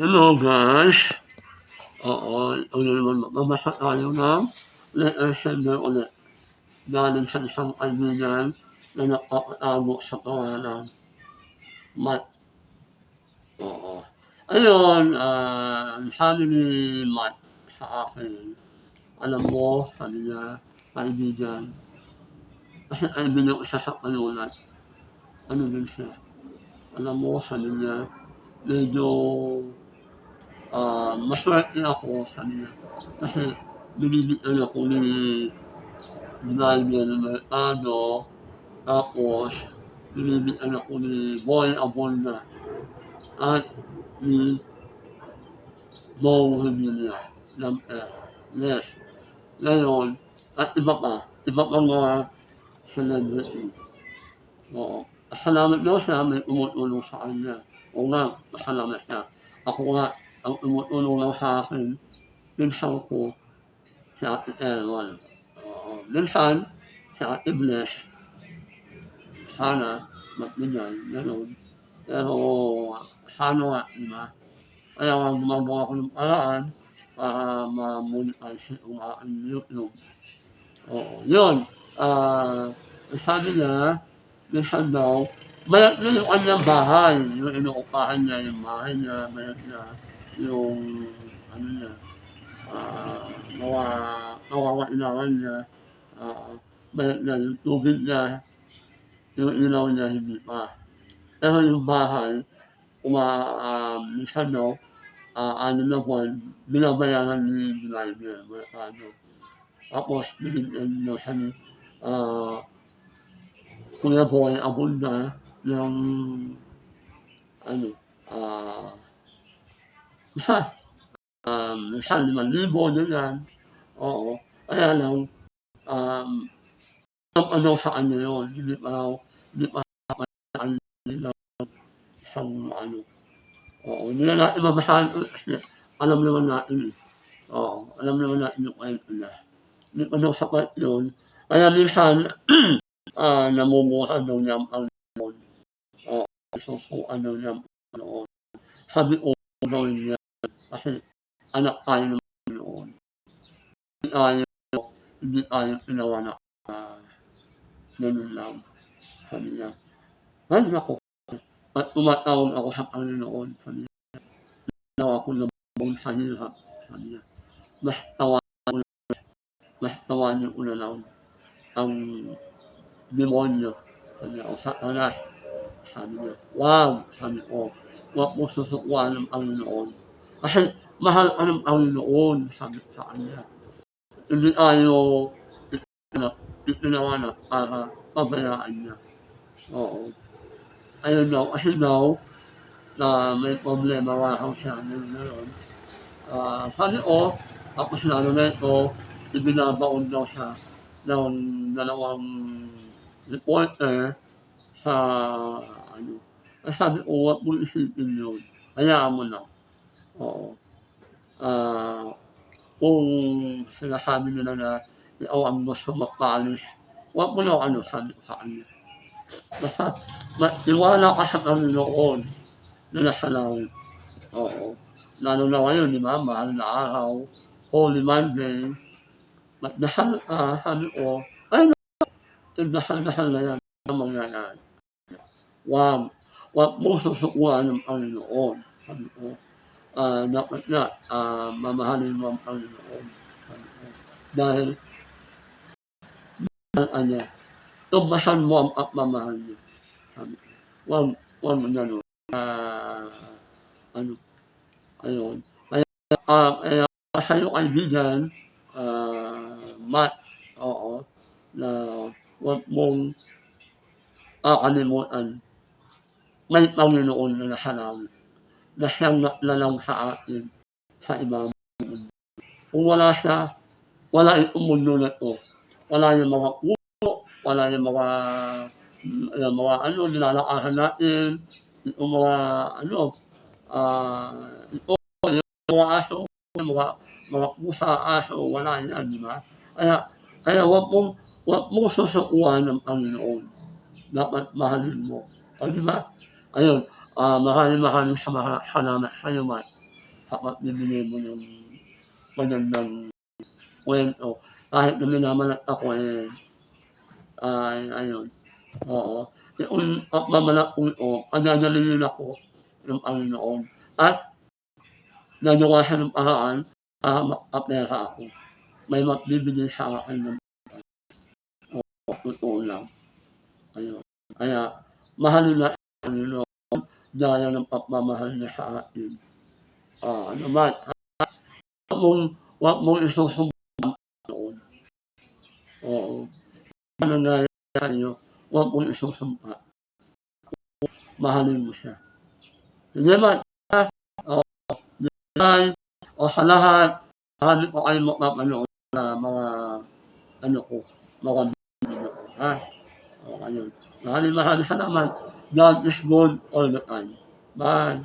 Hello guys! Oo, uli naman magbabasa tayo ng letter sender ulit. Galing sa isang kaibigan na nakapatago sa pangalan. Matt. Oo. Ayun, ah, sabi ni Matt sa akin, alam mo, sabi niya, kaibigan, kasi kaibigan ko siya sa panulat. Ano din siya? Alam mo, sabi niya, medyo ah maswerte ako, sabi niya. Kasi binibigyan ako ni Ginaldo Mercado, tapos binibigyan ako ni Boy Abunda at ni Mo Revilla ng pera. Yes. Ngayon, at iba pa, iba pa mga celebrity. Oo. Salamat daw siya, may tumutulong sa kanya. Oo nga, masalamat siya. Ako nga, ang tumutulong lang sa akin, minsan ko, Ate Erwan. Oo. Minsan, si Ate Bless. Sana, magbigay, gano'n. Pero, sana nga, di ba? Kaya nga gumagawa ko ng paraan para ma-monetize yung aking YouTube. Oo, yun. Ah, sabi niya, minsan daw, mayat na yung kanyang bahay, yung inuupahan niya, yung bahay niya, mayat na. Yung, ano niya, ah, nawa, nawawailangan niya, ah, mayat na. Yung tubig niya, yung ilaw niya, hindi pa. Pero yung bahay, uma, ah, minsan daw, ah, ano na buwan, binabayaran ni Driver, ano. Tapos, binigyan daw siya ni, ah, Kuya Boy Abunda ng, ano, ah, isa, um, isang limang libo, ganyan. Oo. Kaya lang, um, daw sa kanya yun, hindi pa hindi pa sa nila isang ano. Oo, hindi na natin mabasahan alam naman natin. Oo, alam naman natin yung kwento niya. Hindi pa daw sapat yun. Kaya minsan, ah, namumuha daw niya ang Panginoon. Oo, susukan daw niya Panginoon. Sabi ko gawin niya kasi anak tayo ng Panginoon. Hindi tayo, hindi tayo pinawanak na ganun lang. Sabi niya, ay nako, at tumatawag ako sa Panginoon. Sabi niya, nawa ko lumabong sa hirap. Sabi niya, mas tawanan ko, ko na lang ang demonyo. Sabi niya, o satanas. Sabi niya, wow, sabi ko, huwag mo susukuan ng Panginoon. Kasi mahal ka ng Panginoon, sabi ko sa kanya. Hindi tayo itinawag, itinawanak para pabayaan niya. Oo. Ayun daw, kasi daw, na may problema raw siya ngayon na yun. Ah, sabi ko, tapos lalo na ito, ibinabaon daw siya ng dalawang reporter sa ano. Ay sabi ko, huwag mo isipin yun. Hayaan mo na. Oo. Ah, kung sinasabi nila na ikaw ang gusto magpalis, huwag mo na ano, sabi ko sa kanya. Basta, ma- iwala ka sa Panginoon na nasa langit. Oo. Lalo na ngayon, di ba? Mahal na araw. Holy Monday. Magdasal ka, sabi ko, ay, nagdasal-dasal na yan. Ang mangyayari. Wag, wag mo susukuan ng Panginoon. Sabi ko, ah, dapat na, ah, mamahalin mo ang Panginoon. Ko, dahil, mahal ka niya. Tubasan mo ang pagmamahal niya. Ko, wag, wag mo na no. Ah, ano, ayun. Kaya, ah, kaya sa'yo kaibigan, ah, Matt, oo, na huwag mong kakalimutan. May Panginoon na nasa langit. Na siyang naklalang sa atin sa ibang mundo. Kung wala siya, wala itong mundo na to. Wala yung mga puno, wala yung mga yung mga ano, nilalakasan natin, yung mga ano, ah, ito, yung mga aso, yung mga, mga pusa, aso, wala yan, di ba? Kaya, kaya wag mong, wag mong susukuan ng Panginoon. Dapat mahalin mo. O di ba? Ayun, ah, maraming maraming sama- salamat sa iyo, Matt. kapag bibigay mo yung magandang kwento. Kahit na minamalat ako eh, ay, ayun, oo. Yung pagmamalat ko ito, pagdadalhin ako ng Panginoon. At nagawa siya ng paraan para makapera ako. May magbibigay sa akin ng Oo, totoo lang. Ayun. Kaya, natin ang Panginoon gaya ng pagmamahal niya sa atin. Ah, ano man, huwag mong, huwag mong isusumbang noon. Oo. Ano na sa iyo, huwag mong isusumpa. Mahalin mo siya. Hindi man, o, yan, o sa lahat, marami po kayo makapanood na mga, ano ko, mga video ko, ha? O, ayun. Maraming maraming salamat. God is good all the time. Bye.